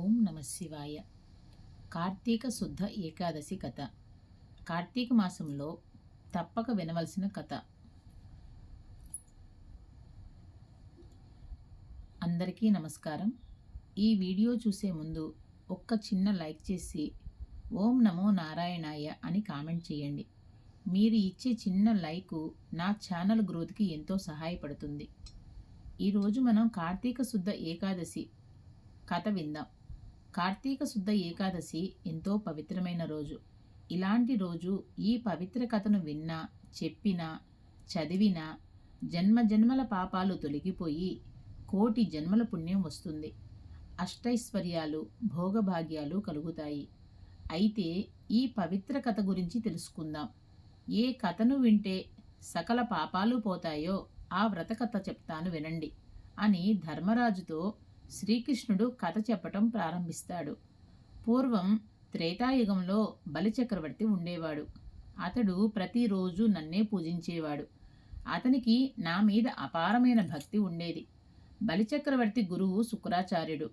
ఓం నమ శివాయ. కార్తీక శుద్ధ ఏకాదశి కథ. కార్తీక మాసంలో తప్పక వినవలసిన కథ. అందరికీ నమస్కారం. ఈ వీడియో చూసే ముందు ఒక్క చిన్న లైక్ చేసి ఓం నమో నారాయణాయ అని కామెంట్ చేయండి. మీరు ఇచ్చే చిన్న లైకు నా ఛానల్ గ్రోత్కి ఎంతో సహాయపడుతుంది. ఈరోజు మనం కార్తీక శుద్ధ ఏకాదశి కథ విందాం. కార్తీక శుద్ధ ఏకాదశి ఎంతో పవిత్రమైన రోజు. ఇలాంటి రోజు ఈ పవిత్ర కథను విన్నా చెప్పినా చదివినా జన్మ జన్మల పాపాలు తొలగిపోయి కోటి జన్మల పుణ్యం వస్తుంది. అష్టైశ్వర్యాలు భోగభాగ్యాలు కలుగుతాయి. అయితే ఈ పవిత్ర కథ గురించి తెలుసుకుందాం. ఏ కథను వింటే సకల పాపాలు పోతాయో ఆ వ్రత కథ చెప్తాను వినండి అని ధర్మరాజుతో శ్రీకృష్ణుడు కథ చెప్పటం ప్రారంభిస్తాడు. పూర్వం త్రేతాయుగంలో బలిచక్రవర్తి ఉండేవాడు. అతడు ప్రతిరోజు నన్నే పూజించేవాడు. అతనికి నా మీద అపారమైన భక్తి ఉండేది. బలిచక్రవర్తి గురువు శుక్రాచార్యుడు.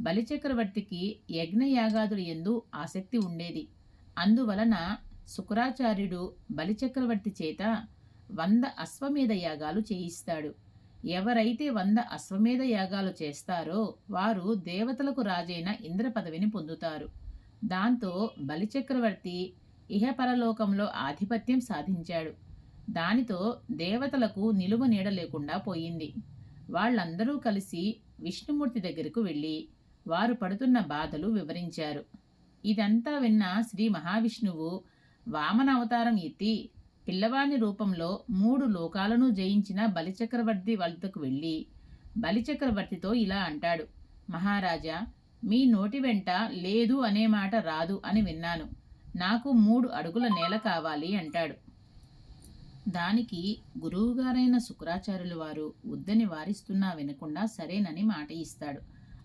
బలిచక్రవర్తికి యజ్ఞయాగాదులు ఎందు ఆసక్తి ఉండేది. అందువలన శుక్రాచార్యుడు బలిచక్రవర్తి చేత వంద అశ్వమేధ యాగాలు చేయిస్తాడు. ఎవరైతే వంద అశ్వమేధ యాగాలు చేస్తారో వారు దేవతలకు రాజైన ఇంద్ర పదవిని పొందుతారు. దాంతో బలిచక్రవర్తి ఇహపరలోకంలో ఆధిపత్యం సాధించాడు. దానితో దేవతలకు నిలువ నీడ లేకుండా పోయింది. వాళ్ళందరూ కలిసి విష్ణుమూర్తి దగ్గరకు వెళ్ళి వారు పడుతున్న బాధలు వివరించారు. ఇదంతా విన్న శ్రీ మహావిష్ణువు వామన అవతారం ఎత్తి పిల్లవాని రూపంలో మూడు లోకాలను జయించిన బలిచక్రవర్తి వద్దకు వెళ్ళి బలిచక్రవర్తితో ఇలా అంటాడు మహారాజా మీ నోటి వెంట లేదు అనే మాట రాదు అని విన్నాను. నాకు మూడు అడుగుల నేల కావాలి అంటాడు. దానికి గురువుగారైన శుక్రాచార్యుల వారు వద్దని వారిస్తున్నా వినకుండా సరేనని మాట ఇస్తాడు.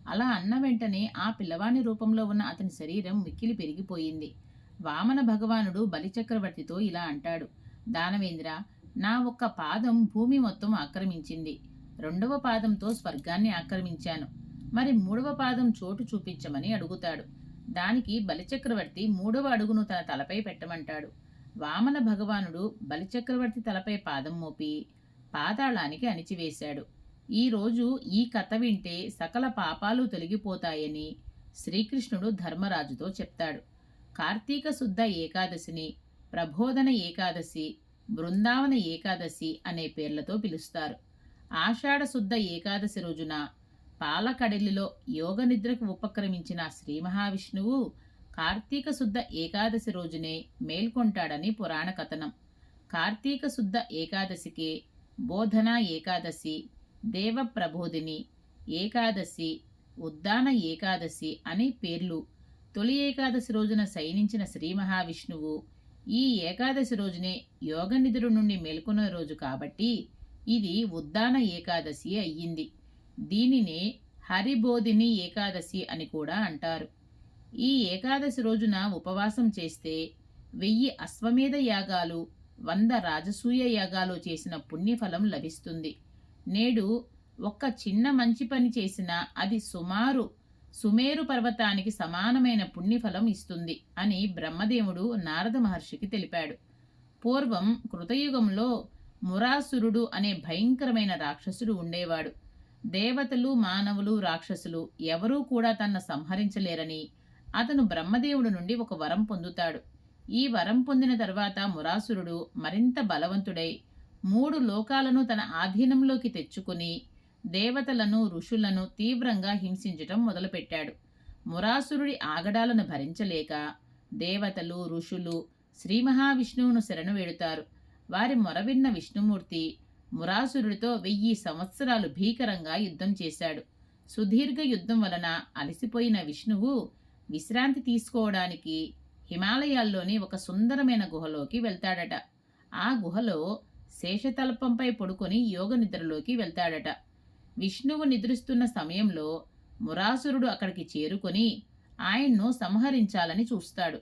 అలా అన్న వెంటనే ఆ పిల్లవాని రూపంలో ఉన్న అతని శరీరం మిక్కిలి పెరిగిపోయింది. వామన భగవానుడు బలిచక్రవర్తితో ఇలా అంటాడు దానవేంద్ర నా ఒక్క పాదం భూమి మొత్తం ఆక్రమించింది. రెండవ పాదంతో స్వర్గాన్ని ఆక్రమించాను. మరి మూడవ పాదం చోటు చూపించమని అడుగుతాడు. దానికి బలిచక్రవర్తి మూడవ అడుగును తన తలపై పెట్టమంటాడు. వామన భగవానుడు బలిచక్రవర్తి తలపై పాదం మోపి పాతాళానికి అణిచివేశాడు. ఈరోజు ఈ కథ వింటే సకల పాపాలు తొలగిపోతాయని శ్రీకృష్ణుడు ధర్మరాజుతో చెప్తాడు. కార్తీక శుద్ధ ఏకాదశిని ప్రబోధన ఏకాదశి బృందావన ఏకాదశి అనే పేర్లతో పిలుస్తారు. ఆషాఢశుద్ధ ఏకాదశి రోజున పాలకడలిలో యోగ నిద్రకు ఉపక్రమించిన శ్రీ మహావిష్ణువు కార్తీక శుద్ధ ఏకాదశి రోజునే మేల్కొంటాడని పురాణ కథనం. కార్తీక శుద్ధ ఏకాదశికి బోధన ఏకాదశి దేవప్రబోధిని ఏకాదశి ఉద్దాన ఏకాదశి అనే పేర్లు తొలి ఏకాదశి రోజున శయనించిన శ్రీ మహావిష్ణువు ఈ ఏకాదశి రోజునే యోగ నిధుల నుండి మేల్కొన్న రోజు కాబట్టి ఇది ఉద్దాన ఏకాదశి అయ్యింది. దీనినే హరిబోధిని ఏకాదశి అని కూడా అంటారు. ఈ ఏకాదశి రోజున ఉపవాసం చేస్తే వెయ్యి అశ్వమేధ యాగాలు వంద రాజసూయ యాగాలు చేసిన పుణ్యఫలం లభిస్తుంది. నేడు ఒక్క చిన్న మంచి పని చేసినా అది సుమారు సుమేరు పర్వతానికి సమానమైన పుణ్యఫలం ఇస్తుంది అని బ్రహ్మదేవుడు నారద మహర్షికి తెలిపాడు. పూర్వం కృతయుగంలో మురాసురుడు అనే భయంకరమైన రాక్షసుడు ఉండేవాడు. దేవతలు మానవులు రాక్షసులు ఎవరూ కూడా తన సంహరించలేరని అతను బ్రహ్మదేవుడు నుండి ఒక వరం పొందుతాడు. ఈ వరం పొందిన తర్వాత మురాసురుడు మరింత బలవంతుడై మూడు లోకాలను తన ఆధీనంలోకి తెచ్చుకుని దేవతలను ఋషులను తీవ్రంగా హింసించటం మొదలుపెట్టాడు. మురాసురుడి ఆగడాలను భరించలేక దేవతలు ఋషులు శ్రీ మహావిష్ణువును శరణు వేడుతారు. వారి మొరవిన్న విష్ణుమూర్తి మురాసురుడితో వెయ్యి సంవత్సరాలు భీకరంగా యుద్ధం చేశాడు. సుదీర్ఘ యుద్ధం వలన అలసిపోయిన విష్ణువు విశ్రాంతి తీసుకోవడానికి హిమాలయాల్లోని ఒక సుందరమైన గుహలోకి వెళ్తాడట. ఆ గుహలో శేషతల్పంపై పడుకొని యోగ నిద్రలోకి వెళ్తాడట. విష్ణువు నిద్రిస్తున్న సమయంలో మురాసురుడు అక్కడికి చేరుకొని ఆయన్ను సంహరించాలని చూస్తాడు.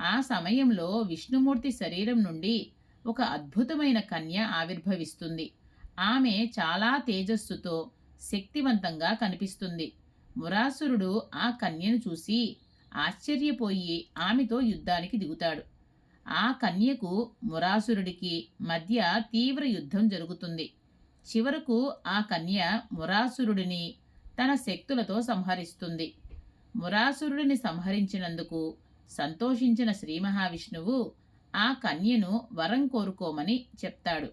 ఆ సమయంలో విష్ణుమూర్తి శరీరం నుండి ఒక అద్భుతమైన కన్య ఆవిర్భవిస్తుంది. ఆమె చాలా తేజస్సుతో శక్తివంతంగా కనిపిస్తుంది. మురాసురుడు ఆ కన్యను చూసి ఆశ్చర్యపోయి ఆమెతో యుద్ధానికి దిగుతాడు. ఆ కన్యకు మురాసురుడికి మధ్య తీవ్ర యుద్ధం జరుగుతుంది. చివరకు ఆ కన్య మురాసురుడిని తన శక్తులతో సంహరిస్తుంది. మురాసురుడిని సంహరించినందుకు సంతోషించిన శ్రీ మహావిష్ణువు ఆ కన్యను వరం కోరుకోమని చెప్తాడు.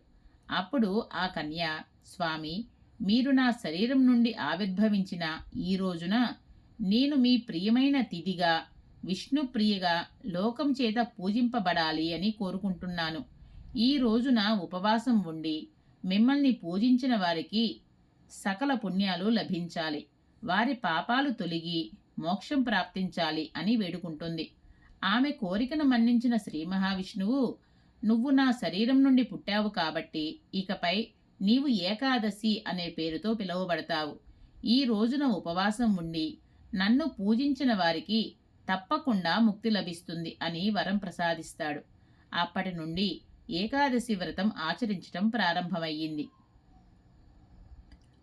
అప్పుడు ఆ కన్య స్వామి మీరు నా శరీరం నుండి ఆవిర్భవించిన ఈ రోజున నేను మీ ప్రియమైన తిథిగా విష్ణుప్రియగా లోకం చేత పూజింపబడాలి అని కోరుకుంటున్నాను. ఈ రోజున ఉపవాసం ఉండి మిమ్మల్ని పూజించిన వారికి సకల పుణ్యాలు లభించాలి. వారి పాపాలు తొలగి మోక్షం ప్రాప్తించాలి అని వేడుకుంటుంది. ఆమె కోరికను మన్నించిన శ్రీ మహావిష్ణువు నువ్వు నా శరీరం నుండి పుట్టావు కాబట్టి ఇకపై నీవు ఏకాదశి అనే పేరుతో పిలువబడతావు. ఈ రోజున ఉపవాసం ఉండి నన్ను పూజించిన వారికి తప్పకుండా ముక్తి లభిస్తుంది అని వరం ప్రసాదిస్తాడు. అప్పటి నుండి ఏకాదశి వ్రతం ఆచరించటం ప్రారంభమయ్యింది.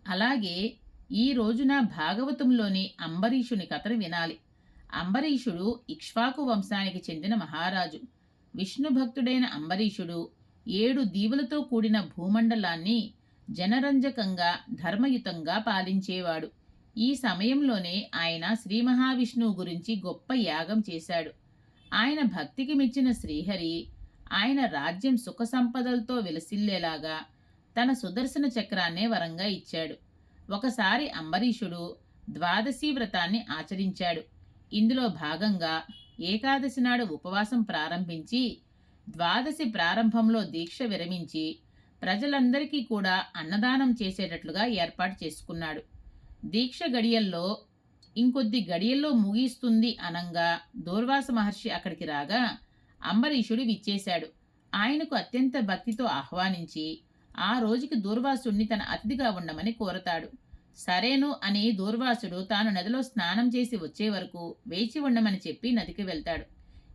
అలాగే ఈ రోజున భాగవతంలోని అంబరీషుని కథను వినాలి. అంబరీషుడు ఇక్ష్వాకు వంశానికి చెందిన మహారాజు. విష్ణు భక్తుడైన అంబరీషుడు ఏడు దీవులతో కూడిన భూమండలాన్ని జనరంజకంగా ధర్మయుతంగా పాలించేవాడు. ఈ సమయంలోనే ఆయన శ్రీ మహావిష్ణువు గురించి గొప్ప యాగం చేశాడు. ఆయన భక్తికి మెచ్చిన శ్రీహరి ఆయన రాజ్యం సుఖ సంపదలతో విలసిల్లేలాగా తన సుదర్శన చక్రాన్నే వరంగా ఇచ్చాడు. ఒకసారి అంబరీషుడు ద్వాదశీ వ్రతాన్ని ఆచరించాడు. ఇందులో భాగంగా ఏకాదశి నాడు ఉపవాసం ప్రారంభించి ద్వాదశి ప్రారంభంలో దీక్ష విరమించి ప్రజలందరికీ కూడా అన్నదానం చేసేటట్లుగా ఏర్పాటు చేసుకున్నాడు. దీక్ష గడియల్లో ఇంకొద్ది గడియల్లో ముగిస్తుంది అనంగా దూర్వాస మహర్షి అక్కడికి రాగా అంబరీషుడు విచ్చేశాడు. ఆయనకు అత్యంత భక్తితో ఆహ్వానించి ఆ రోజుకి దూర్వాసుడిని తన అతిథిగా ఉండమని కోరతాడు. సరేను అని దూర్వాసుడు తాను నదిలో స్నానం చేసి వచ్చే వరకు వేచి ఉండమని చెప్పి నదికి వెళ్తాడు.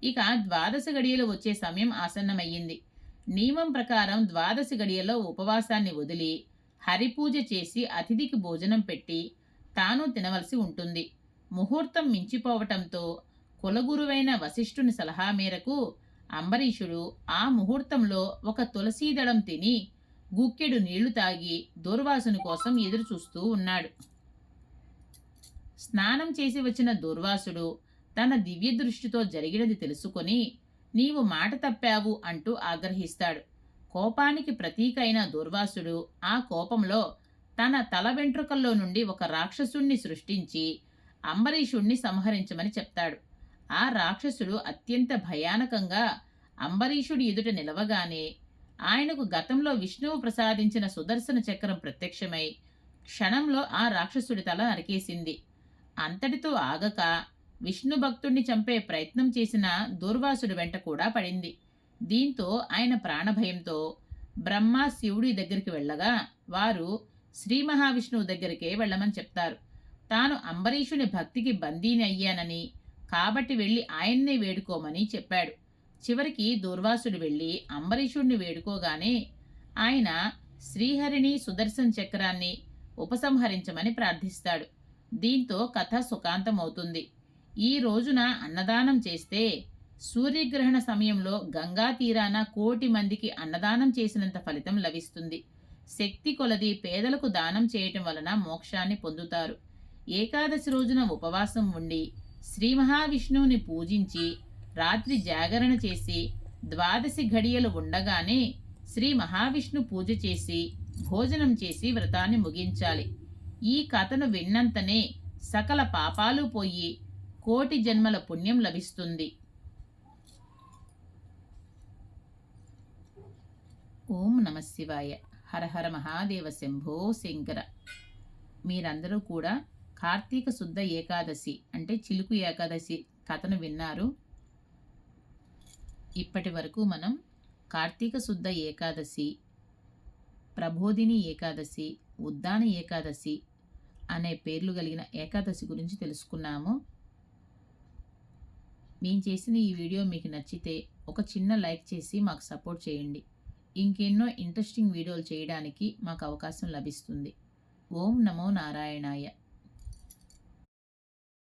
ఇక ద్వాదశ గడియలు వచ్చే సమయం ఆసన్నమయ్యింది. నియమం ప్రకారం ద్వాదశ గడియలో ఉపవాసాన్ని వదిలి హరిపూజ చేసి అతిథికి భోజనం పెట్టి తాను తినవలసి ఉంటుంది. ముహూర్తం మించిపోవటంతో కులగురువైన వశిష్ఠుని సలహా మేరకు అంబరీషుడు ఆ ముహూర్తంలో ఒక తులసీదళం తిని గుక్కెడు నీళ్ళు తాగి దూర్వాసుని కోసం ఎదురు చూస్తూ ఉన్నాడు. స్నానం చేసి వచ్చిన దూర్వాసుడు తన దివ్య దృష్టితో జరిగినది తెలుసుకొని నీవు మాట తప్పావు అంటూ ఆగ్రహిస్తాడు. కోపానికి ప్రతీక అయిన దుర్వాసుడు ఆ కోపంలో తన తల వెంట్రుకల్లో నుండి ఒక రాక్షసుణ్ణి సృష్టించి అంబరీషుణ్ణి సంహరించమని చెప్తాడు. ఆ రాక్షసుడు అత్యంత భయానకంగా అంబరీషుడి ఎదుట నిలవగానే ఆయనకు గతంలో విష్ణువు ప్రసాదించిన సుదర్శన చక్రం ప్రత్యక్షమై క్షణంలో ఆ రాక్షసుడి తల నరికేసింది. అంతటితో ఆగక విష్ణు భక్తుణ్ణి చంపే ప్రయత్నం చేసిన దూర్వాసుడి వెంట కూడా పడింది. దీంతో ఆయన ప్రాణభయంతో బ్రహ్మ శివుడి దగ్గరికి వెళ్ళగా వారు శ్రీ మహావిష్ణువు దగ్గరికే వెళ్ళమని చెప్తారు. తాను అంబరీషుని భక్తికి బందీని అయ్యానని కాబట్టి వెళ్ళి ఆయన్నే వేడుకోమని చెప్పాడు. చివరికి దూర్వాసుడు వెళ్ళి అంబరీషుణ్ణి వేడుకోగానే ఆయన శ్రీహరిని సుదర్శన్ చక్రాన్ని ఉపసంహరించమని ప్రార్థిస్తాడు. దీంతో కథ సుఖాంతమవుతుంది. ఈ రోజున అన్నదానం చేస్తే సూర్యగ్రహణ సమయంలో గంగా తీరాన కోటి మందికి అన్నదానం చేసినంత ఫలితం లభిస్తుంది. శక్తి కొలది పేదలకు దానం చేయటం వలన మోక్షాన్ని పొందుతారు. ఏకాదశి రోజున ఉపవాసం ఉండి శ్రీ మహావిష్ణువుని పూజించి రాత్రి జాగరణ చేసి ద్వాదశి ఘడియలు ఉండగానే శ్రీ మహావిష్ణు పూజ చేసి భోజనం చేసి వ్రతాన్ని ముగించాలి. ఈ కథను విన్నంతనే సకల పాపాలు పోయి కోటి జన్మల పుణ్యం లభిస్తుంది. ఓం నమ శివాయ. హర హర మహాదేవ శంభో శంకర. మీరందరూ కూడా కార్తీక శుద్ధ ఏకాదశి అంటే చిలుకు ఏకాదశి కథను విన్నారు. ఇప్పటి వరకు మనం కార్తీక శుద్ధ ఏకాదశి ప్రబోధిని ఏకాదశి ఉద్దాన ఏకాదశి అనే పేర్లు కలిగిన ఏకాదశి గురించి తెలుసుకున్నాము. మేము చేసిన ఈ వీడియో మీకు నచ్చితే ఒక చిన్న లైక్ చేసి మాకు సపోర్ట్ చేయండి. ఇంకెన్నో ఇంట్రెస్టింగ్ వీడియోలు చేయడానికి మాకు అవకాశం లభిస్తుంది. ఓం నమో నారాయణాయ.